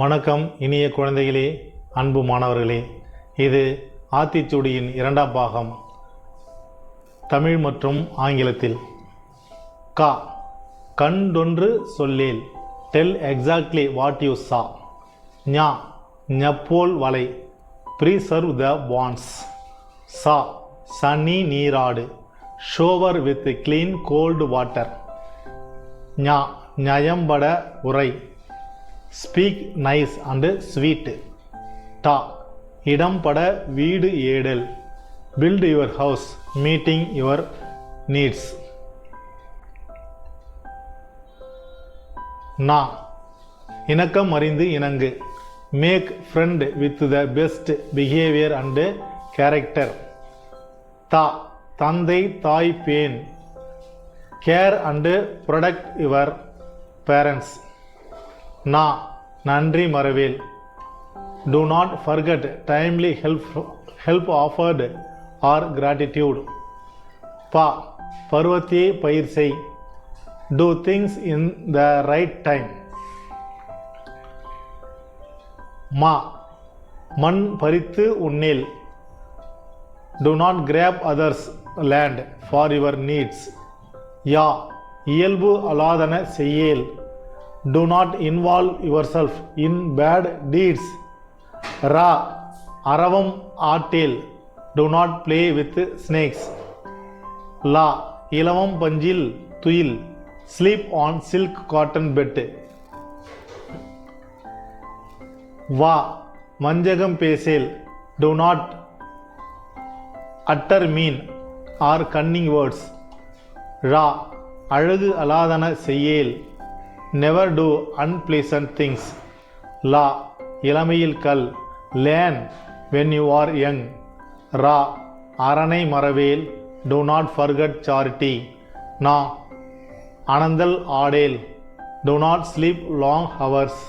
வணக்கம் இனிய குழந்தைகளே அன்பு மாணவர்களே. இது ஆத்திச்சூடியின் இரண்டாம் பாகம் தமிழ் மற்றும் ஆங்கிலத்தில். கா கண்டொன்று சொல்லேல் tell exactly what you saw ஞா ஞப்போல் வலை ப்ரீசர்வ் த வான்ஸ் சா சனி நீராடு shower with clean cold water ஞா நயம்பட உரை. ஸ்பீக் நைஸ் அண்டு ஸ்வீட் டா இடம்பட வீடு ஏடல். Build your house meeting your needs நா இணக்கம் அறிந்து இணங்கு. Make friend with the best behaviour and character தா. தந்தை தாய் pan. Care and protect your parents நா நன்றி மறவேல் do not forget timely help help offered or gratitude பா பருவத்தையே பயிர் செய் do things in the right time மா மண் பறித்து உன்னேல் do not grab others land for your needs யா இயல்பு அலாதன செய்யேல் do not involve yourself in bad deeds ரா அரவம் ஆட்டேல் do not play with snakes லா இலவம் பஞ்சில் துயில் sleep on silk cotton bed வா வஞ்சகம் பேசேல் do not utter mean or cunning words ரா அழகு அலாதன செய்யேல் நெவர் டூ அன்பிளசன்ட் திங்ஸ் லா இளமையில் கல். Learn when you are young ரா அரணை மறவேல் டூ நாட் ஃபர்கட் சாரிட்டி நா அனந்தல் ஆடேல். Do not sleep long hours